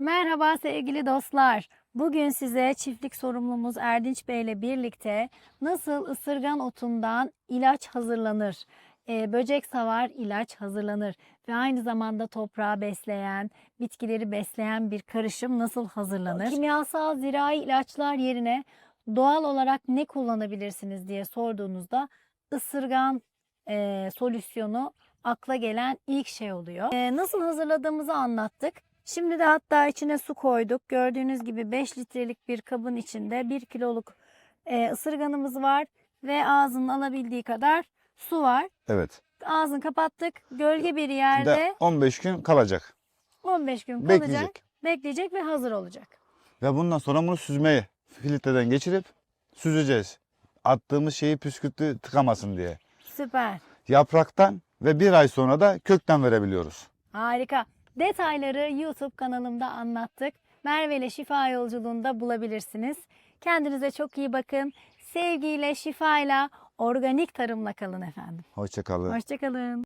Merhaba sevgili dostlar. Bugün size çiftlik sorumlumuz Erdinç Bey ile birlikte nasıl ısırgan otundan ilaç hazırlanır, e, böcek savar ilaç hazırlanır ve aynı zamanda toprağı besleyen, bitkileri besleyen bir karışım nasıl hazırlanır? Kimyasal zirai ilaçlar yerine doğal olarak ne kullanabilirsiniz diye sorduğunuzda ısırgan e, solüsyonu akla gelen ilk şey oluyor. E, nasıl hazırladığımızı anlattık. Şimdi de hatta içine su koyduk. Gördüğünüz gibi 5 litrelik bir kabın içinde 1 kiloluk e, ısırganımız var ve ağzının alabildiği kadar su var. Evet. Ağzını kapattık. Gölge bir yerde de 15 gün kalacak. 15 gün kalacak. Bekleyecek. Bekleyecek ve hazır olacak. Ve bundan sonra bunu süzmeyi filtreden geçirip süzeceğiz. Attığımız şeyi püskürtü tıkamasın diye. Süper. Yapraktan ve bir ay sonra da kökten verebiliyoruz. Harika. Detayları YouTube kanalımda anlattık. Merve ile Şifa Yolculuğunda bulabilirsiniz. Kendinize çok iyi bakın. Sevgiyle, şifayla, organik tarımla kalın efendim. Hoşçakalın. Hoşçakalın.